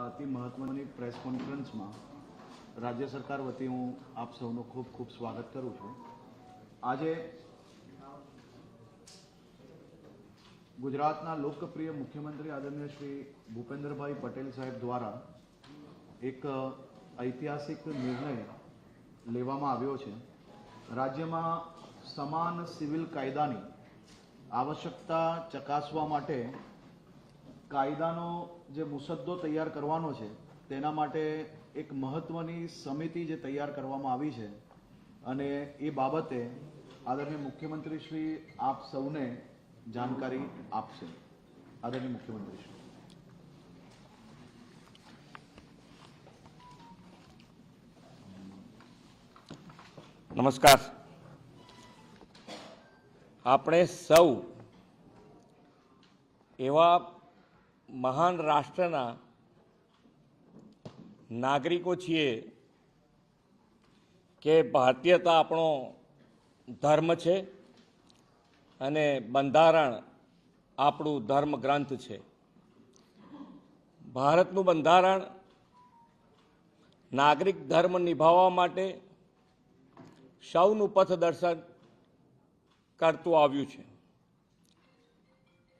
આ અતિ મહત્ત્વની પ્રેસ કોન્ફરન્સમાં રાજ્ય સરકાર વતી હું આપ સૌનું ખૂબ ખૂબ સ્વાગત કરું છું. આજે ગુજરાતના લોકપ્રિય મુખ્યમંત્રી આદરણીય શ્રી ભૂપેન્દ્રભાઈ પટેલ સાહેબ દ્વારા એક ઐતિહાસિક નિર્ણય લેવામાં આવ્યો છે. રાજ્યમાં સમાન સિવિલ કાયદાની આવશ્યકતા ચકાસવા માટે કાયદાનો જે મુસદ્દો તૈયાર કરવાનો છે, તેના માટે એક મહત્વની સમિતિ જે તૈયાર કરવામાં આવી છે અને એ બાબતે આદરણીય મુખ્યમંત્રી શ્રી આપ સૌને જાણકારી આપશે. આદરણીય મુખ્યમંત્રી શ્રી. નમસ્કાર. આપણે સૌ એવા મહાન રાષ્ટ્રના નાગરિકો છીએ કે ભારતીયતા આપણો ધર્મ છે અને બંધારણ આપણું ધર્મ ગ્રંથ છે. ભારતનું બંધારણ નાગરિક ધર્મ નિભાવવા માટે સૌનું પથદર્શન કરતું આવ્યું છે.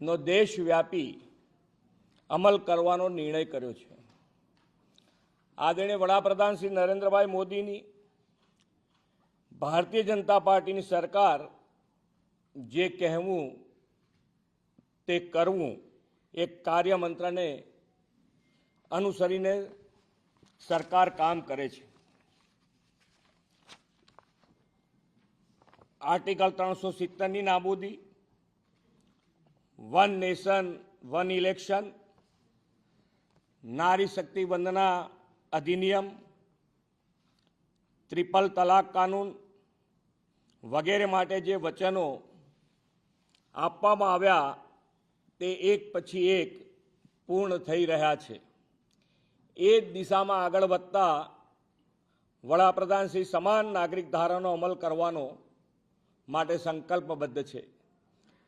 કોડનો દેશવ્યાપી અમલ કરવાનો નિર્ણય કર્યો છે. આદરણીય વડાપ્રધાન શ્રી નરેન્દ્રભાઈ મોદીની ભારતીય જનતા પાર્ટીની સરકાર જે કહેવું તે કરવું એક કાર્યમંત્રને અનુસરીને સરકાર કામ કરે છે. આર્ટિકલ ત્રણસો સિત્તેરની નાબૂદી વન નેશન વન ઇલેક્શન નારી શક્તિ વંદના અધિનિયમ ત્રિપલ તલાક કાનૂન વગેરે માટે જે વચનો આપવામાં આવ્યા તે એક પછી એક પૂર્ણ થઈ રહ્યા છે એ જ દિશામાં આગળ વધતા વડાપ્રધાન શ્રી સમાન નાગરિક ધારાનો અમલ કરવાનો માટે સંકલ્પબદ્ધ છે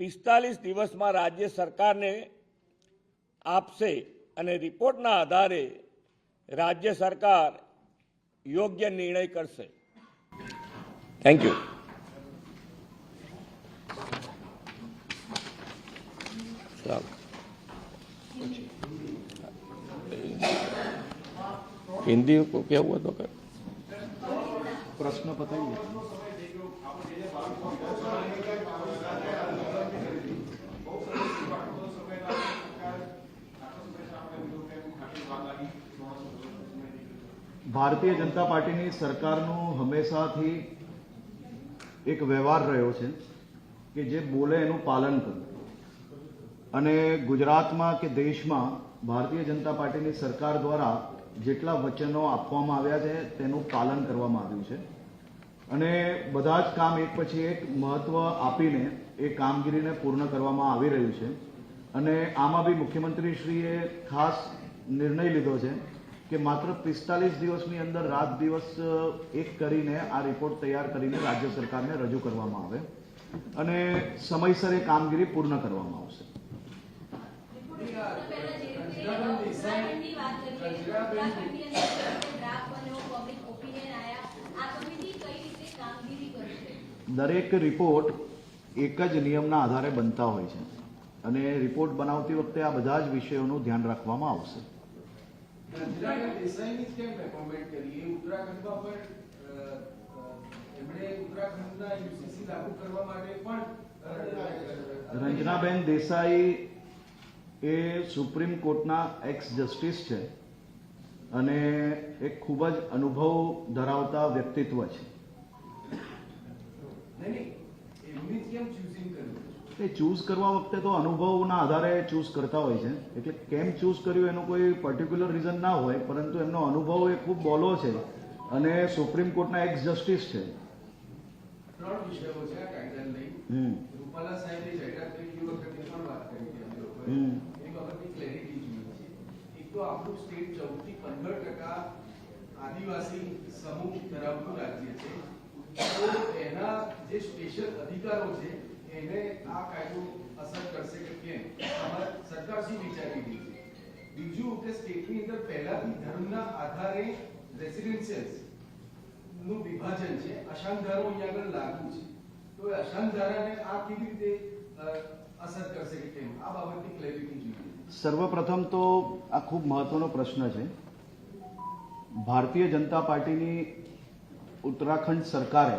પિસ્તાલીસ દિવસમાં રાજ્ય સરકારને આપશે અને રિપોર્ટના આધારે રાજ્ય સરકાર યોગ્ય નિર્ણય કરશે. થેન્ક યુ હિન્દી કેવું હતું પ્રશ્ન પતાવી ભારતીય જનતા પાર્ટીની સરકારનો હંમેશાથી એક વ્યવહાર રહ્યો છે કે જે બોલે એનું પાલન કરવું અને ગુજરાતમાં કે દેશમાં ભારતીય જનતા પાર્ટીની સરકાર દ્વારા જેટલા વચનો આપવામાં આવ્યા છે તેનું પાલન કરવામાં આવ્યું છે. અને બધા જ કામ એક પછી એક મહત્વ આપીને એ કામગીરીને પૂર્ણ કરવામાં આવી રહ્યું છે. અને આમાં બી મુખ્યમંત્રીશ્રીએ ખાસ નિર્ણય લીધો છે કે માત્ર પિસ્તાલીસ દિવસની અંદર રાત દિવસ એક કરીને આ રિપોર્ટ તૈયાર કરીને રાજ્ય સરકારને રજૂ કરવામાં આવે અને સમયસર એ કામગીરી પૂર્ણ કરવામાં આવશે. દરેક રિપોર્ટ એક જ નિયમના આધારે બનતા હોય છે. અને રિપોર્ટ બનાવતી વખતે આ બધા જ વિષયોનું ધ્યાન રાખવામાં આવશે. રંજનાબેન દેસાઈની કેમ એપોઇન્ટમેન્ટ કરી? એ ઉત્તરાખંડમાં પણ અ, અ, એમણે ઉત્તરાખંડના યુસીસી લાગુ કરવા માટે પણ રંજનાબેન દેસાઈ એ સુપ્રીમ કોર્ટના એક્સ જસ્ટિસ છે અને એક ખૂબ જ અનુભવ ધરાવતા વ્યક્તિત્વ છે. નહીં એમની કેમ કર્યું એ ચૂઝ કરવા વખતે તો અનુભવના આધારે ચૂઝ કરતા હોય છે. એટલે કેમ ચૂઝ કર્યું એનું કોઈ પર્ટિક્યુલર રીઝન ના હોય પરંતુ એમનો અનુભવ એ ખૂબ બોલો છે અને સુપ્રીમ કોર્ટના એક્સ જસ્ટિસ છે. આદિવાસી સમૂહ ધરાવતું રાજ્ય છે. તો એના જે સ્પેશિયલ અધિકારો છે એને આ કાયદો અસર કરશે કે કેમ? અમારે સરકાર શું વિચારી રહી છે? બીજું કે સ્ટેટની અંદર પહેલાથી ધર્મના આધારે રેસિડેન્શિયલ્સનું વિભાજન છે. અશાંતધારો અહીંયા આગળ લાગુ છે. તો એ અશાંતધારાને આ કેવી રીતે અસર કરશે કે કેમ? આ બાબતની ક્લેરિટી જોઈએ. સર્વપ્રથમ તો આ ખૂબ મહત્વનો પ્રશ્ન છે. ભારતીય જનતા પાર્ટીની ઉત્તરાખંડ સરકારે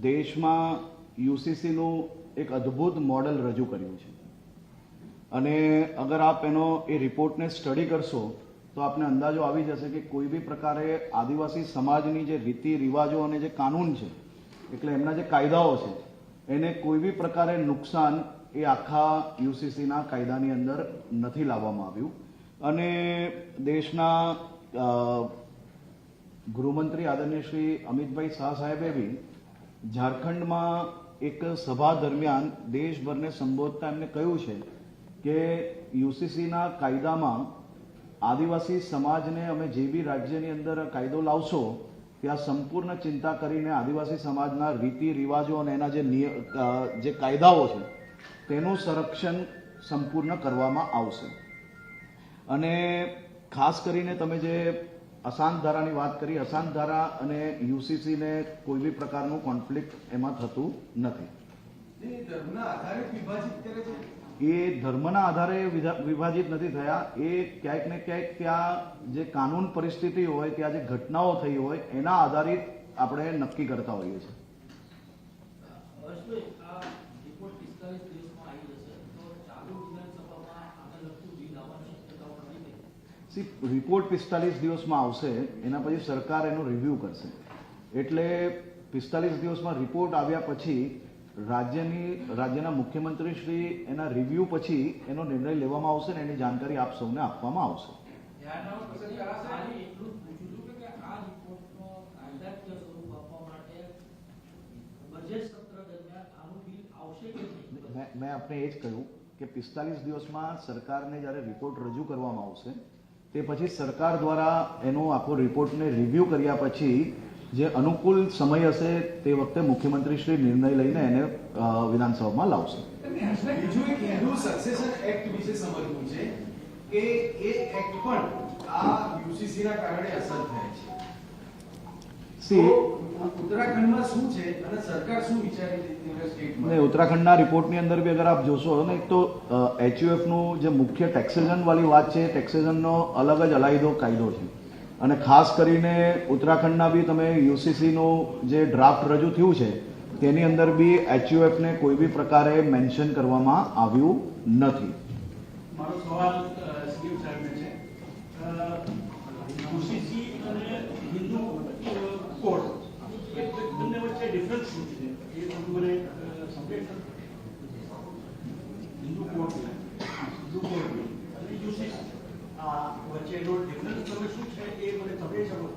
દેશમાં યુસીસીનું એક અદ્ભુત મોડલ રજૂ કર્યું છે. અને અગર આપ એનો એ રિપોર્ટને સ્ટડી કરશો, તો આપને અંદાજો આવી જશે કે કોઈ બી પ્રકારે આદિવાસી સમાજની જે રીતિ, રિવાજો અને જે કાનૂન છે, એટલે એમના જે કાયદાઓ છે, એને કોઈ બી પ્રકારે નુકસાન એ આખા યુસીસીના કાયદાની અંદર નથી લાવવામાં આવ્યું. અને દેશના ગૃહમંત્રી આદરણીય શ્રી અમિતભાઈ શાહ સાહેબે બી ઝારખંડમાં એક સભા દરમિયાન દેશભરને સંબોધતા એમને કહ્યું છે કે યુસીસીના કાયદામાં આદિવાસી સમાજને અમે જે બી રાજ્યની અંદર કાયદો લાવશો, ત્યાં સંપૂર્ણ ચિંતા કરીને આદિવાસી સમાજના રીતિ રિવાજો અને એના જે જે કાયદાઓ છે, તેનું સંરક્ષણ સંપૂર્ણ કરવામાં આવશે. અને ખાસ કરીને તમે જે અશાંત ધારાની વાત કરી અશાંત ધારા અને યુસીસીને કોઈ બી પ્રકારનું કોન્ફ્લિક્ટ એમાં થતું નથી. એ ધર્મના આધારે જ વિભાજિત કરે છે. એ ધર્મના આધારે વિધા- વિભાજિત નથી થયા. એ ક્યાંક ને ક્યાંક ત્યાં જે કાનૂન પરિસ્થિતિ હોય ત્યાં જે ઘટનાઓ થઈ હોય એના આધારિત આપણે નક્કી કરતા હોઈએ છીએ હર્ષભાઈ, આ રિપોર્ટ પિસ્તાલીસ દિવસમાં આવી જશે તો ચાલુ વિધાનસભામાં આને લગતું બિલ આવવાની શક્યતાઓ ખરી ને? સી રિપોર્ટ પિસ્તાલીસ દિવસમાં આવશે, એના પછી સરકાર એનો રિવ્યૂ કરશે. એટલે પિસ્તાલીસ દિવસમાં રિપોર્ટ આવ્યા પછી રાજ્યની, રાજ્યના મુખ્યમંત્રી શ્રી એના રિવ્યૂ પછી એનો નિર્ણય લેવામાં આવશે ને એની જાણકારી આપ સૌને આપવામાં આવશે. મેં આપને એ જ કહ્યું કે પિસ્તાલીસ દિવસમાં સરકારને જ્યારે રિપોર્ટ રજૂ કરવામાં આવશે તે પછી સરકાર દ્વારા એનો આખો રિપોર્ટને રિવ્યૂ કર્યા પછી જે અનુકૂળ સમય હશે તે વખતે મુખ્યમંત્રી શ્રી નિર્ણય લઈને એને વિધાનસભામાં લાવશે. કે એ એક્ટ પણ આ યુસીસી કારણે અસર થાય છે. ઉત્તરાખંડમાં શું છે? અને સરકાર શું વિચારી ઉત્તરાખંડના રિપોર્ટની અંદર બી અગર આપ જોશો ને એક તો એચયુએફનું જે મુખ્ય ટેક્સેશન વાળી વાત છે ટેક્સેશનનો અલગ જ અલાયદો કાયદો છે. અને ખાસ કરીને ઉત્તરાખંડના બી તમે યુસીસીનું જે ડ્રાફ્ટ રજૂ થયું છે તેની અંદર બી એચયુએફને કોઈ બી પ્રકારે મેન્શન કરવામાં આવ્યું નથી. મારો સવાલ સાહેબને છે. યુસીસી અને હિન્દુ કોડ બંને વચ્ચે ડિફરન્સ શું છે એ થોડું મને સમજાવી? હિન્દુ કોડ હિન્દુ કોડ અને યુસીસી આ વચ્ચેનો ડિફરન્સ તમે શું છે એ મને સમજાવી શકો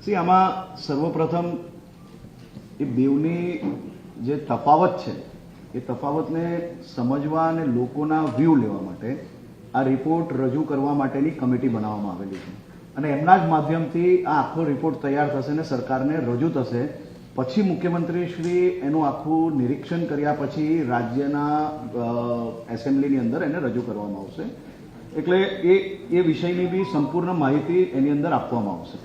સી આમાં સર્વપ્રથમ એ બેવની જે તફાવત છે, એ તફાવતને સમજવા અને લોકોના વ્યૂ લેવા માટે આ રિપોર્ટ રજૂ કરવા માટેની કમિટી બનાવવામાં આવેલી છે. અને એમના જ માધ્યમથી આ આખો રિપોર્ટ તૈયાર થશે અને સરકારને રજૂ થશે. પછી મુખ્યમંત્રી શ્રી એનું આખું નિરીક્ષણ કર્યા પછી રાજ્યના એસેમ્બલીની અંદર એને રજૂ કરવામાં આવશે. એટલે એ એ વિષયની બી સંપૂર્ણ માહિતી એની અંદર આપવામાં આવશે.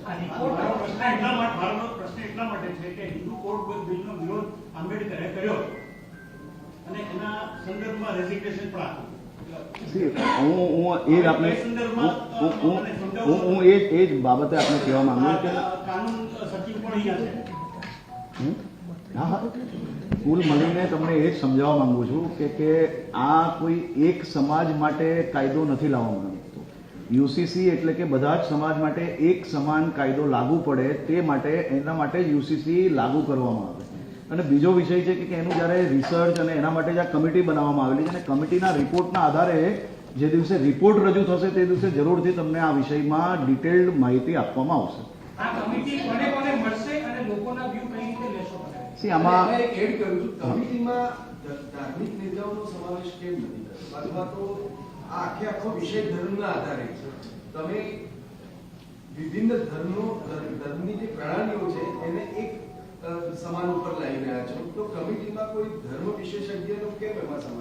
અને એના સંદર્ભમાં રેઝિગ્નેશન પણ આપ્યું હું હું એ જ આપણે હું હું મને સમજાવો. હું હું એ જ એ જ બાબતે આપણે કહેવા માંગુ કે? હા હા કુલ મળીને તમને એ જ સમજાવવા માંગુ છું કે કે આ કોઈ એક સમાજ માટે કાયદો નથી લાવવામાં આવ્યો યુસીસી એટલે કે બધા જ સમાજ માટે એક સમાન કાયદો લાગુ પડે તે માટે એના માટે યુસીસી લાગુ કરવામાં આવે અને બીજો વિષય છે કે એનું જ્યારે રિસર્ચ અને એના માટે જ આ કમિટી બનાવવામાં આવેલી છે અને કમિટીના રિપોર્ટના આધારે જે દિવસે રિપોર્ટ રજૂ થશે તે દિવસે જરૂરથી તમને આ વિષયમાં ડિટેલ્ડ માહિતી આપવામાં આવશે. આ કમિટી કોને કોને મળશે અને લોકોના વ્યૂ કઈ રીતે લેશો તમે? સી આમાં મેં એક એડ કરું છું કમિટીમાં ધ- ધાર્મિક નેતાઓનો સમાવેશ કેમ નથી અથવા તો આખે આખો વિષય ધર્મના આધારે તમે વિભિન્ન ધર્મો ધર્મની જે પ્રણાલીઓ છે એને એક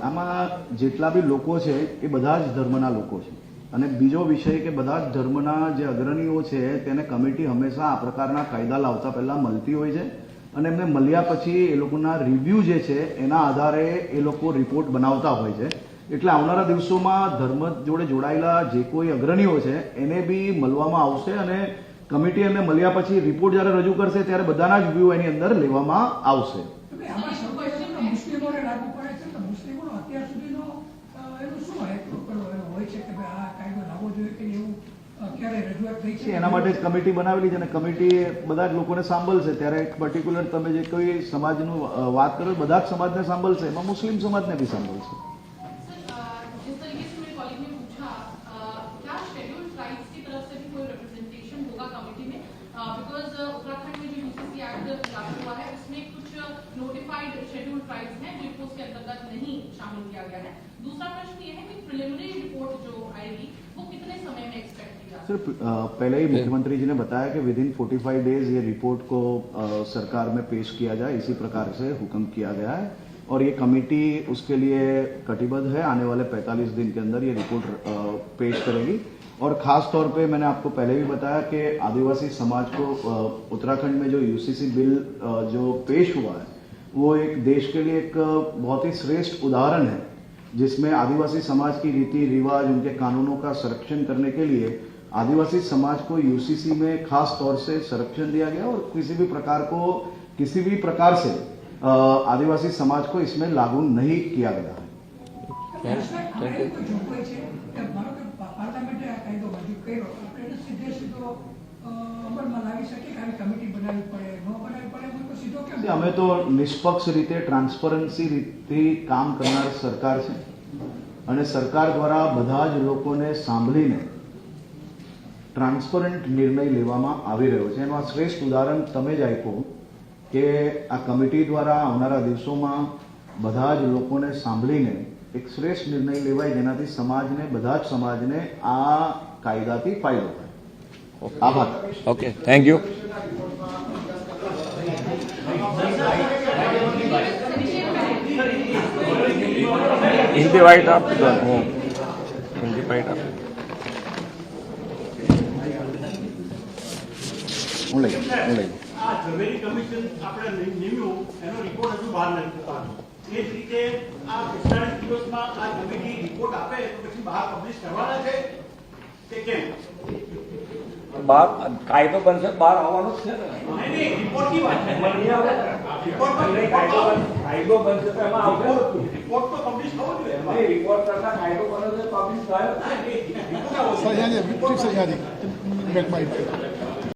આમાં જેટલા બી લોકો છે, એ બધા જ ધર્મના લોકો છે. અને બીજો વિષય કે બધા જ ધર્મના જે અગ્રણીઓ છે, તેને કમિટી હંમેશા આ પ્રકારના કાયદા લાવતા પહેલા મળતી હોય છે. અને એમને મળ્યા પછી એ લોકોના રિવ્યૂ જે છે, એના આધારે એ લોકો રિપોર્ટ બનાવતા હોય છે. એટલે આવનારા દિવસોમાં ધર્મ જોડે જોડાયેલા જે કોઈ અગ્રણીઓ છે, એને બી મળવામાં આવશે અને કમિટી એમને મળ્યા પછી રિપોર્ટ જ્યારે રજૂ કરશે ત્યારે બધાના જ વ્યૂ એની અંદર લેવામાં આવશે તો કે આમાં સૌથી પહેલા મુસ્લિમોને લાગુ પડે છે તો મુસ્લિમોનો અત્યાર સુધીનો અ, એનું શું હેતુ પેલો એનો હોય છે કે ભાઈ આ કાયદો લાવવો જોઈએ કે એવું અ, ક્યારે રજૂઆત થઈ છે એના માટે જ કમિટી બનાવેલી છે અને કમિટી બધા જ લોકોને સાંભળશે ત્યારે એક પર્ટિક્યુલર તમે જે કોઈ સમાજનું અ, વાત કરો બધા જ સમાજને સાંભળશે એમાં મુસ્લિમ સમાજને બી સાંભળશે सर अ, जिस तरीके से मेरे कॉलेज ने पूछा अ, क्या शेड्यूल ट्राइब्स की तरफ से भी कोई रिप्रेजेंटेशन होगा कमेटी में बिकॉज़ उत्तराखंड में जो यूसीसी एक्ट लागू हुआ है, उसमें कुछ नोटिफाइड शेड्यूल ट्राइब्स हैं जिनको उसके अंतर्गत नहीं शामिल किया गया है। दूसरा प्रश्न ये है कि प्रिलिमिनरी रिपोर्ट जो आएगी, वो कितने समय में एक्सपेक्ट सर पहले ही मुख्यमंत्री जी ने बताया कि विद इन 45 डेज़ ये रिपोर्ट को सरकार में पेश किया जाए, इसी प्रकार से हुक्म किया गया है। और ये कमेटी उसके लिए कटिबद्ध है। आने वाले 45 दिन के अंदर ये रिपोर्ट पेश करेगी। और खास तौर पे मैंने आपको पहले भी बताया कि आदिवासी समाज को उत्तराखंड में जो यूसीसी बिल जो पेश हुआ है, वो एक देश के लिए एक, बहुत ही श्रेष्ठ उदाहरण है, जिसमें आदिवासी समाज की रीति रिवाज, उनके कानूनों का संरक्षण करने के लिए आदिवासी समाज को यूसीसी में खास तौर से संरक्षण दिया गया और किसी भी प्रकार को, किसी भी प्रकार से आदिवासी समाज को इसमें लागू नहीं किया गया है આમાં એવી કોઈ જોગવાઈ છે કે માનો કે પા- પાર્લામેન્ટે આ કાયદો મંજૂર કર્યો આપણે એને સીધે સીધો અ, અમલમાં લાવી શકીએ કે આવી કમિટી બનાવવી પડે ન બનાવવી પડે એમાં કોઈ સીધો કેમ See, અમે તો નિષ્પક્ષ રીતે ટ્રાન્સપરન્સી રીતથી કામ કરનાર સરકાર છે અને સરકાર દ્વારા બધા જ લોકોને સાંભળીને ટ્રાન્સપરન્ટ નિર્ણય લેવામાં આવી રહ્યો છે એનું આ શ્રેષ્ઠ ઉદાહરણ તમે જ આપ્યું કે આ કમિટી દ્વારા આવનારા દિવસોમાં બધા જ લોકોને સાંભળીને એક શ્રેષ્ઠ નિર્ણય લેવાય જેનાથી સમાજને બધા જ સમાજને આ કાયદાથી ફાયદો થાય. આભાર. ઓકે થેન્ક યુ હિન્દી વાઇટ આપી દો હું હિન્દી વાઇટ આપી. હું લઈ હું લઈ લઉં. આ ઝવેરી કમિશન આપણે નિમ્યું એનો રિપોર્ટ હજુ બહાર નથી થવાનો એ જ રીતે આ પિસ્તાળીસ દિવસમાં આ કમિટી રિપોર્ટ આપે તો પછી બહાર પબ્લિશ કરવાના છે? કે કેમ? બાર કાયદો બનશે બહાર આવવાનો જ છે ને. નહીં, રિપોર્ટની વાત છે. રિપોર્ટ કાયદો બનશે તો એમાં આવશે રિપોર્ટ તો પબ્લિશ થવો જોઈએ. નહીં, report કરતા કાયદો બને તો પબ્લિશ થાય જ. Report report back